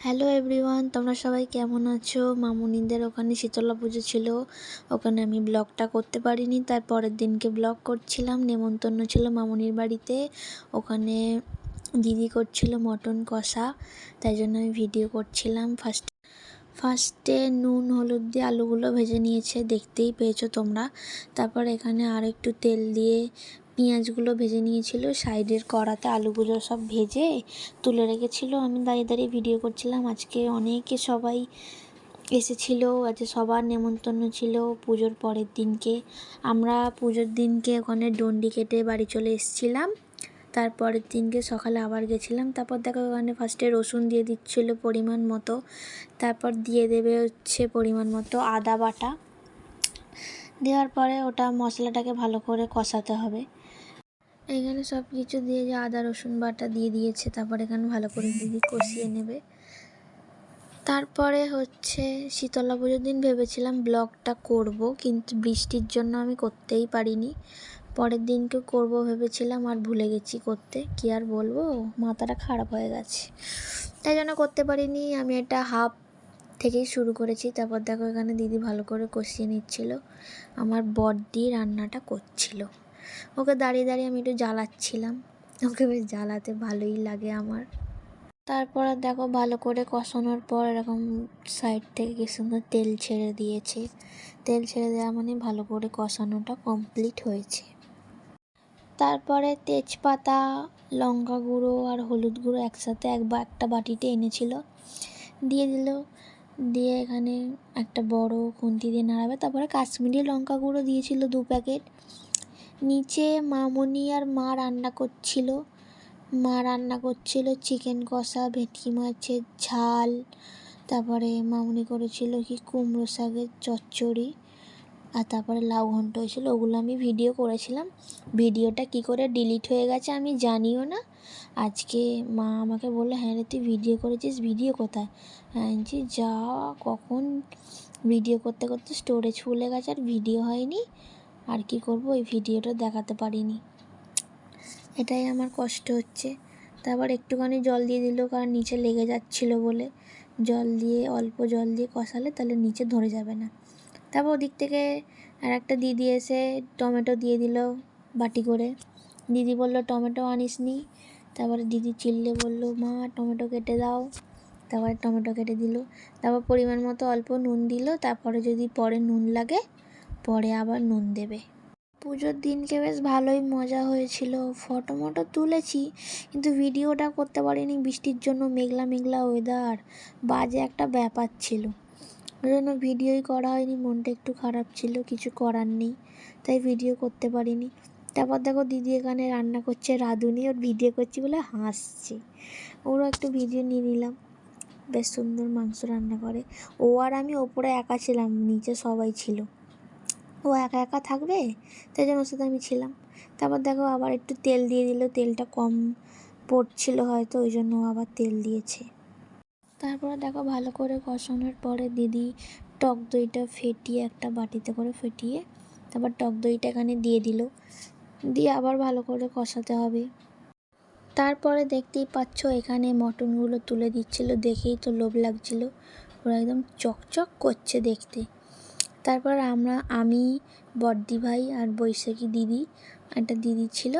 Hello everyone তোমরা সবাই কেমন আছো? মামুনিদের ওখানে শীতলা পুজো ছিল। ওখানে আমি ব্লগটা করতে পারিনি। তার পরের দিনকে ব্লগ করছিলাম। নেমন্তন্ন ছিল মামুনির বাড়িতে। ওখানে দিদি করছিল মটন কষা। তাই জন্য আমি ভিডিও করছিলাম। ফার্স্ট ফার্স্টে নুন, হলুদ দিয়ে আলুগুলো ভেজে নিয়েছে। দেখতেই পেয়েছ তোমরা। তারপর এখানে আর একটু তেল দিয়ে পেঁয়াজগুলো ভেজে নিয়েছিল, সাইডের কড়াতে আলুগুলো সব ভেজে তুলে রেখেছিল। আমি দাঁড়িয়ে দাঁড়িয়ে ভিডিও করছিলাম। আজকে অনেকে সবাই এসেছিল, আজকে সবার নেমন্তন্ন ছিল পুজোর পরের দিনকে। আমরা পুজোর দিনকে ওখানে ডন্ডি কেটে বাড়ি চলে এসেছিলাম। তারপরের দিনকে সকালে আবার গেছিলাম। তারপর দেখো ওখানে ফার্স্টে রসুন দিয়ে দিচ্ছিল পরিমাণ মতো। তারপর দিয়ে দেবে হচ্ছে পরিমাণ মতো আদা বাটা। দেওয়ার পরে ওটা মশলাটাকে ভালো করে কষাতে হবে। এখানে সব কিছু দিয়ে যে আদা, রসুন বাটা দিয়ে দিয়েছে, তারপর এখানে ভালো করে দিদি কষিয়ে নেবে। তারপরে হচ্ছে শীতলা পুজোর দিন ভেবেছিলাম ব্লগটা করব, কিন্তু বৃষ্টির জন্য আমি করতেই পারিনি। পরের দিনকে করব ভেবেছিলাম, আর ভুলে গেছি করতে। কি আর বলব? মাথাটা খারাপ হয়ে গেছে। তাই জন্য করতে পারিনি। আমি এটা হাফ থেকেই শুরু করেছি। তারপর দেখো এখানে দিদি ভালো করে কষিয়ে নিচ্ছিল। আমার বড্ডি রান্নাটা করছিল। ওকে দাঁড়িয়ে দাঁড়িয়ে আমি একটু জ্বালাচ্ছিলাম। ওকে বেশ জ্বালাতে ভালোই লাগে আমার। তারপর দেখো ভালো করে কষানোর পর এরকম সাইড থেকে কি সুন্দর তেল ছেড়ে দিয়েছে। তেল ছেড়ে দেওয়া মানে ভালো করে কষানোটা কমপ্লিট হয়েছে। তারপরে তেজপাতা, লঙ্কা গুঁড়ো আর হলুদ গুঁড়ো একসাথে এক বা একটা বাটিতে এনেছিল। দিয়ে দিল। দিয়ে এখানে একটা বড় খুন্তি দিয়ে নাড়াবে। তারপরে কাশ্মীরি লঙ্কা গুঁড়ো দিয়েছিল দু প্যাকেট। নিচে মামনি আর মা রান্না করছিল। মা রান্না করছিল চিকেন কষা, ভেটকি মাছের ঝাল। তারপরে মামনি করেছিল কি কুমড়ো শাকের চচ্চড়ি। আর তারপরে লাউ ঘন্ট হয়েছিল, ওগুলো আমি ভিডিও করেছিলাম। ভিডিওটা কি করে ডিলিট হয়ে গেছে আমি জানিও না। আজকে মা আমাকে বলল হ্যাঁ রে, তুই ভিডিও করেছিস ভিডিও কোথায়? হ্যাঁ যে যা, কখন? ভিডিও করতে করতে স্টোরেজ ফুলে গেছে আর ভিডিও হয়নি। আর কি করব, ওই ভিডিওটা দেখাতে পারিনি। এটাই আমার কষ্ট হচ্ছে। তারপর একটুখানি জল দিয়ে দিল, কারণ নিচে লেগে যাচ্ছিল বলে। জল দিয়ে, অল্প জল দিয়ে কষালে তাহলে নিচে ধরে যাবে না। তারপর ওদিক থেকে আর একটা দিদি এসে টমেটো দিয়ে দিল বাটি করে। দিদি বলল, টমেটো আনিস নি তারপরে দিদি চিল্লে বলল, মা, টমেটো কেটে দাও। তারপরে টমেটো কেটে দিল। তারপর পরিমাণ মতো অল্প নুন দিল। তারপরে যদি পরে নুন লাগে, পরে আবার নুন দেবে। পুজোর দিনকে বেশ ভালোই মজা হয়েছিল। ফটো মটো তুলেছি, কিন্তু ভিডিওটা করতে পারিনি। বৃষ্টির জন্য মেঘলা মেঘলা ওয়েদার বাজে একটা ব্যাপার ছিল। ওই জন্য ভিডিওই করা হয়নি, মনটা একটু খারাপ ছিল, কিছু করার নেই, তাই ভিডিও করতে পারিনি। তারপর দেখো দিদি এখানে রান্না করছে রাঁধুনি, ওর ভিডিও করছি বলে হাসছে। ওরও একটু ভিডিও নিয়ে নিলাম। বেশ সুন্দর মাংস রান্না করে। ও আর আমি ওপরে একা ছিলাম, নিচে সবাই ছিল। ও একা একা থাকবে? তাই জন্য সাথে আমি ছিলাম। তারপর দেখো আবার একটু তেল দিয়ে দিল, তেলটা কম পড়ছিল হয়তো, ওই জন্য আবার তেল দিয়েছে। তারপরে দেখো ভালো করে কষানোর পরে দিদি টক দইটা ফেটিয়ে একটা বাটিতে করে ফেটিয়ে তারপর টক দইটা এখানে দিয়ে দিল। দিয়ে আবার ভালো করে কষাতে হবে। তারপরে দেখতেই পাচ্ছ এখানে মটনগুলো তুলে দিচ্ছিল, দেখেই তো লোভ লাগছিল। ওরা একদম চকচক করছে দেখতে। তারপর আমরা, আমি বড়দি ভাই আর বৈশাখী দিদি, একটা দিদি ছিল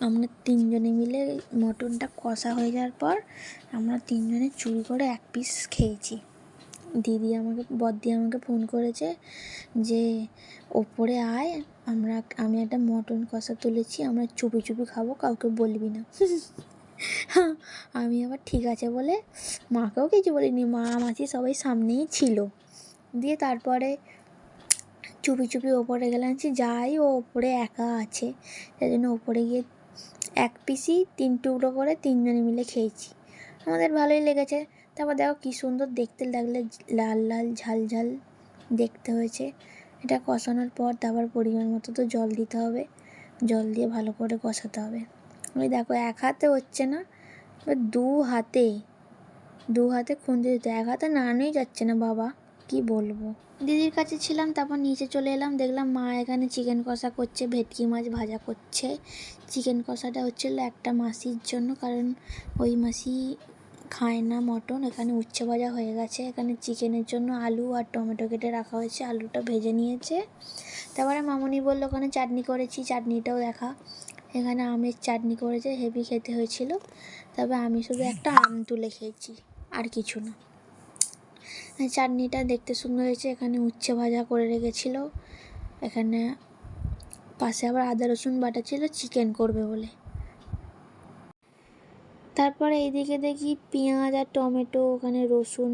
আমরা তিনজনে মিলে মটনটা কষা হয়ে যাওয়ার পর আমরা তিনজনে চুরি করে এক পিস খেয়েছি। দিদি আমাকে বড়দি আমাকে ফোন করেছে যে, ওপরে আয়, আমরা, আমি একটা মটন কষা তুলেছি, আমরা চুপি চুপি খাব, কাউকে বলবি না। আমি আবার ঠিক আছে বলে মাকেও কিছু বলিনি, মা মাছি সবাই সামনেই ছিল। দিয়ে তারপরে চুপি চুপি ওপরে গেলাম, যে যাই ও ওপরে একা আছে, সেই জন্য ওপরে গিয়ে এক পিসই তিন টুকরো করে তিনজনে মিলে খেয়েছি। আমাদের ভালোই লেগেছে। তারপর দেখো কী সুন্দর দেখতে লাগলে লাল লাল ঝাল ঝাল দেখতে হয়েছে। এটা কষানোর পর তারপর পরিমাণ মতো তো জল দিতে হবে। জল দিয়ে ভালো করে কষাতে হবে। ওই দেখো এক হাতে হচ্ছে না দু হাতে দু হাতে খুঁজে দিতে এক হাতে নাড়ানোই যাচ্ছে না, বাবা। কি বলব? দিদির কাছে ছিলাম, তারপর নিচে চলে এলাম, দেখলাম মা এখানে চিকেন কষা করছে, ভেটকি মাছ ভাজা করছে। চিকেন কষাটা হচ্ছিল একটা মাসির জন্য, কারণ ওই মাসি খায় না মটন, এখানে উচ্ছে ভাজা হয়ে গেছে। এখানে চিকেনের জন্য আলু আর টমেটো কেটে রাখা হয়েছে, আলুটা ভেজে নিয়েছে। তারপরে মামুনি বলল, ওখানে চাটনি করেছি, চাটনিটাও দেখা। এখানে আমের চাটনি করেছে, হেভি খেতে হয়েছিল। তবে আমি শুধু একটা আম তুলে খেয়েছি, আর কিছু না। চাটনিটা দেখতে সুন্দর হয়েছে। এখানে উচ্ছে ভাজা করে রেখেছিল। এখানে পাশে আবার আদা, রসুন বাটা ছিল, চিকেন করবে বলে। তারপরে এইদিকে দেখি পেঁয়াজ আর টমেটো, ওখানে রসুন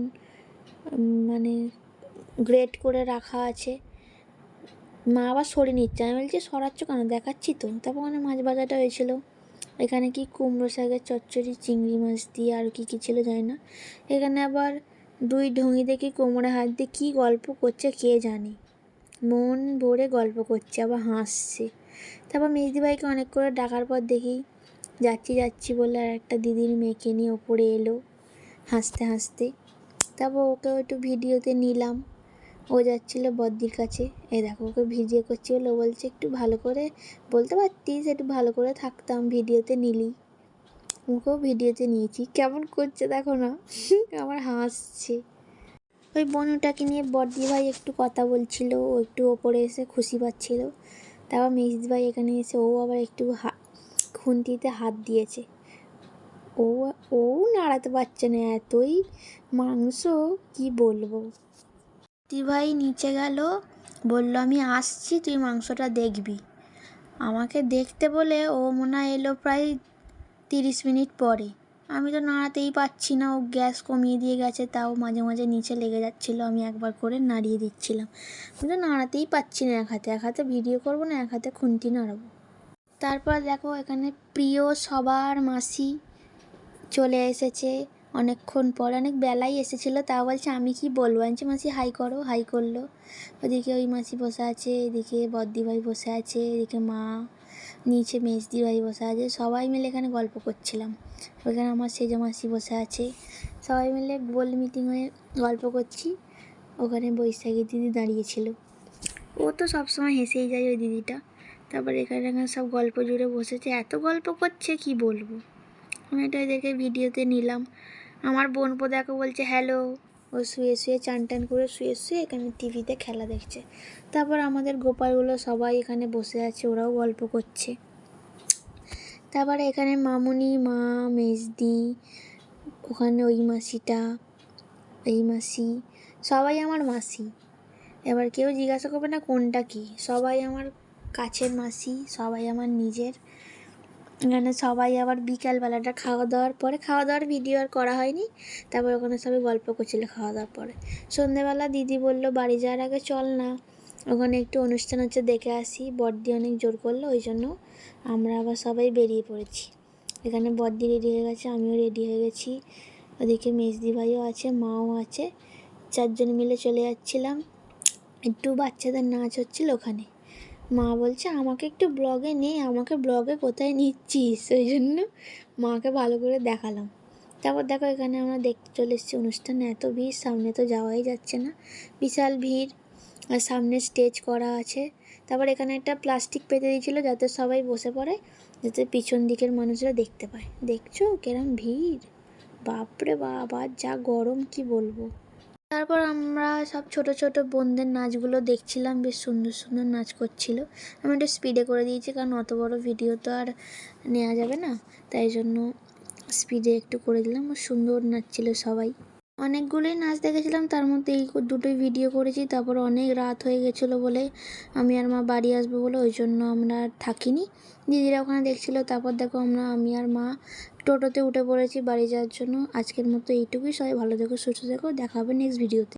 মানে গ্রেট করে রাখা আছে। মা আবার সরিয়ে নিচ্ছে। আমি বলছি, সরাচ্ছ কেন? দেখাচ্ছি তো। তারপর ওখানে মাছ ভাজাটা হয়েছিল। এখানে কি কুমড়ো শাকের চচ্চড়ি, চিংড়ি মাছ দিয়ে আর কি কী ছিল জানি না। এখানে আবার দুই ঢঙি দেখি কোমরে হাত দিয়ে কী গল্প করছে কে জানে। মন ভরে গল্প করছে, আবার হাসছে। তারপর মেজদি ভাইকে অনেক করে ডাকার পর দেখি, যাচ্ছি যাচ্ছি বলে আর একটা দিদির মেয়েকে নিয়ে ওপরে এলো হাসতে হাসতে। তারপর ওকে একটু ভিডিওতে নিলাম। ও যাচ্ছিল বদ্দির কাছে। এ দেখো, ওকে ভিডিও করছি বলে ও বলছে, একটু ভালো করে বলতে পারতিস, একটু ভালো করে থাকতাম, ভিডিওতে নিলি। ওকেও ভিডিওতে নিয়েছি। কেমন করছে দেখো না? আমার হাসছে। ওই বনুটাকে নিয়ে বর্দি ভাই একটু কথা বলছিল, ও একটু ওপরে এসে খুশি পাচ্ছিল। তারপর মেজদি ভাই এখানে এসে, ও আবার একটু হা, খুন্তিতে হাত দিয়েছে। ও ও নাড়াতে পারছে না, এতই মাংস, কি বলব? ভাই নিচে গেল, বলল, আমি আসছি, তুই মাংসটা দেখবি। আমাকে দেখতে বলে ও মনে এলো প্রায় তিরিশ মিনিট পরে। আমি তো নাড়াতেই পাচ্ছি না, ও গ্যাস কমিয়ে দিয়ে গেছে, তাও মাঝে মাঝে নিচে লেগে যাচ্ছিল, আমি একবার করে নাড়িয়ে দিচ্ছিলাম। আমি তো নাড়াতেই পাচ্ছি না এক হাতে এক হাতে ভিডিও করব না, এক হাতে খুন্তি নাড়াবো। তারপর দেখো, এখানে প্রিয় সবার মাসি চলে এসেছে অনেকক্ষণ পর, অনেক বেলাই এসেছিল, তাও বলছে, আমি কি বলব? আনছি মাসি, হাই করো, হাই করল। ওদিকে ওই মাসি বসে আছে, এদিকে বদ্দি ভাই বসে আছে, এদিকে মা নিচে মেজদি ভাই বসে আছে। সবাই মিলে এখানে গল্প করছিলাম। ওখানে আমার সেজ মাসি বসে আছে। সবাই মিলে গোল মিটিং হয়ে গল্প করছি। ওখানে বৈশাখী দিদি দাঁড়িয়েছিল ও তো সবসময় হেসেই যায় ওই দিদিটা। তারপরে এখানে এখানে সব গল্প জুড়ে বসেছে। এত গল্প করছে, কি বলব? আমি এটা দেখে ভিডিওতে নিলাম। আমার বোনপো দেখো বলছে হ্যালো ও শুয়ে শুয়ে চান টান করে শুয়ে শুয়ে এখানে টিভিতে খেলা দেখছে। তারপর আমাদের গোপালগুলো সবাই এখানে বসে আছে, ওরাও গল্প করছে। তারপরে এখানে মামুনি, মা, মেজদি, ওখানে ওই মাসিটা, এই মাসি, সবাই আমার মাসি। এবার কেউ জিজ্ঞাসা করবে না কোনটা কি? সবাই আমার কাছের মাসি, সবাই আমার নিজের। এখানে সবাই আবার বিকালবেলাটা খাওয়া দাওয়ার পরে, খাওয়া দাওয়ার ভিডিও আর করা হয়নি। তারপর ওখানে সবাই গল্প করছিল খাওয়া দাওয়ার পরে। সন্ধেবেলা দিদি বলল, বাড়ি যাওয়ার আগে চল না। ওখানে একটু অনুষ্ঠান হচ্ছে, দেখে আসি। বড়দি অনেক জোর করল, ওই জন্য আমরা আবার সবাই বেরিয়ে পড়েছি। এখানে বড়দি রেডি হয়ে গেছে, আমিও রেডি হয়ে গেছি। ওদিকে মেজদি ভাইও আছে, মাও আছে। চারজন মিলে চলে যাচ্ছিলাম। একটু বাচ্চাদের নাচ হচ্ছিল ওখানে। মা বলছে, আমাকে একটু ব্লগে নে, আমাকে ব্লগে কোথায় নিচ্ছিস? ওই জন্য মাকে ভালো করে দেখালাম। তারপর দেখো এখানে আমরা দেখতে চলে এসেছি অনুষ্ঠানে। এত ভিড়, সামনে তো যাওয়াই যাচ্ছে না। বিশাল ভিড়, আর সামনে স্টেজ করা আছে। তারপর এখানে একটা প্লাস্টিক পেতে দিয়েছিলো যাতে সবাই বসে পড়ে, যাতে পিছন দিকের মানুষরা দেখতে পায়। দেখছ? কেরম ভিড়? বাপরে বাপ, আর যা গরম, কি বলব? তারপর আমরা সব ছোট ছোট বোনদের নাচগুলো দেখছিলাম, বেশ সুন্দর সুন্দর নাচ করছিল। আমি একটু স্পিডে করে দিয়েছি, কারণ অত বড় ভিডিও তো আর নেওয়া যাবে না। তাই জন্য স্পিডে একটু করে দিলাম সুন্দর নাচছিল সবাই। অনেকগুলোই নাচ দেখেছিলাম, তার মধ্যে এই দুটোই ভিডিও করেছি। তারপর অনেক রাত হয়ে গেছিল বলে আমি আর মা বাড়ি আসব বলে ওই জন্য আমরা আর থাকিনি। দিদিরা ওখানে দেখছিলো, তারপর দেখো আমরা, আমি আর মা টোটোতে উঠে পড়েছি বাড়ি যাওয়ার জন্য। আজকের মতো এইটুকুই। সবাই ভালো থেকো, সুস্থ থেকো। দেখা হবে নেক্সট ভিডিওতে